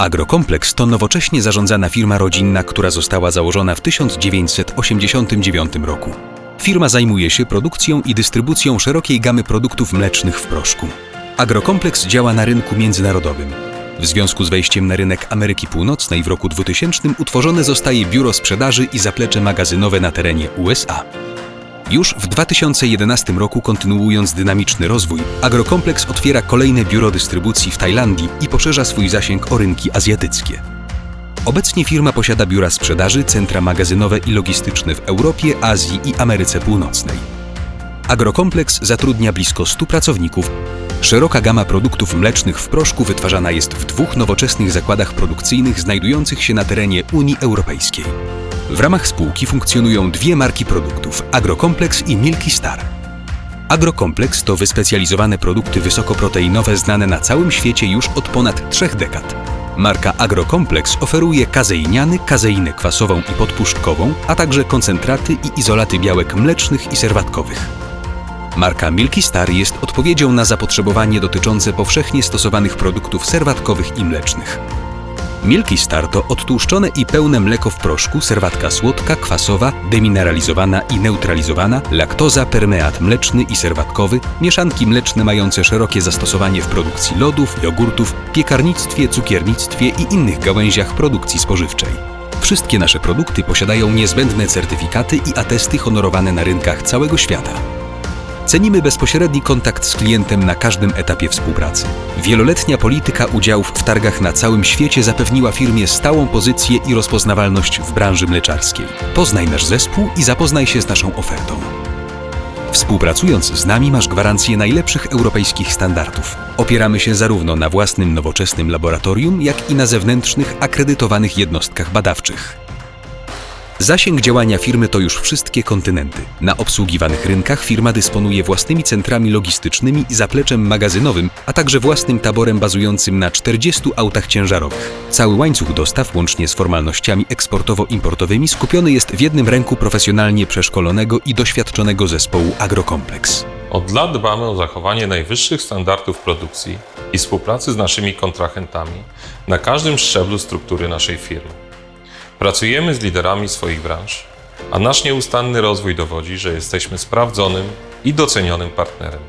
Agrokompleks to nowocześnie zarządzana firma rodzinna, która została założona w 1989 roku. Firma zajmuje się produkcją i dystrybucją szerokiej gamy produktów mlecznych w proszku. Agrokompleks działa na rynku międzynarodowym. W związku z wejściem na rynek Ameryki Północnej w roku 2000 utworzone zostaje biuro sprzedaży i zaplecze magazynowe na terenie USA. Już w 2011 roku, kontynuując dynamiczny rozwój, Agrokompleks otwiera kolejne biuro dystrybucji w Tajlandii i poszerza swój zasięg o rynki azjatyckie. Obecnie firma posiada biura sprzedaży, centra magazynowe i logistyczne w Europie, Azji i Ameryce Północnej. Agrokompleks zatrudnia blisko 100 pracowników. Szeroka gama produktów mlecznych w proszku wytwarzana jest w dwóch nowoczesnych zakładach produkcyjnych znajdujących się na terenie Unii Europejskiej. W ramach spółki funkcjonują dwie marki produktów: Agrokompleks i Milky Star. Agrokompleks to wyspecjalizowane produkty wysokoproteinowe znane na całym świecie już od ponad trzech dekad. Marka Agrokompleks oferuje kazeiniany, kazeinę kwasową i podpuszczkową, a także koncentraty i izolaty białek mlecznych i serwatkowych. Marka Milky Star jest odpowiedzią na zapotrzebowanie dotyczące powszechnie stosowanych produktów serwatkowych i mlecznych. Milky Star to odtłuszczone i pełne mleko w proszku, serwatka słodka, kwasowa, demineralizowana i neutralizowana, laktoza, permeat mleczny i serwatkowy, mieszanki mleczne mające szerokie zastosowanie w produkcji lodów, jogurtów, piekarnictwie, cukiernictwie i innych gałęziach produkcji spożywczej. Wszystkie nasze produkty posiadają niezbędne certyfikaty i atesty honorowane na rynkach całego świata. Cenimy bezpośredni kontakt z klientem na każdym etapie współpracy. Wieloletnia polityka udziałów w targach na całym świecie zapewniła firmie stałą pozycję i rozpoznawalność w branży mleczarskiej. Poznaj nasz zespół i zapoznaj się z naszą ofertą. Współpracując z nami masz gwarancję najlepszych europejskich standardów. Opieramy się zarówno na własnym nowoczesnym laboratorium, jak i na zewnętrznych akredytowanych jednostkach badawczych. Zasięg działania firmy to już wszystkie kontynenty. Na obsługiwanych rynkach firma dysponuje własnymi centrami logistycznymi i zapleczem magazynowym, a także własnym taborem bazującym na 40 autach ciężarowych. Cały łańcuch dostaw, łącznie z formalnościami eksportowo-importowymi, skupiony jest w jednym ręku profesjonalnie przeszkolonego i doświadczonego zespołu Agrokompleks. Od lat dbamy o zachowanie najwyższych standardów produkcji i współpracy z naszymi kontrahentami na każdym szczeblu struktury naszej firmy. Pracujemy z liderami swoich branż, a nasz nieustanny rozwój dowodzi, że jesteśmy sprawdzonym i docenionym partnerem.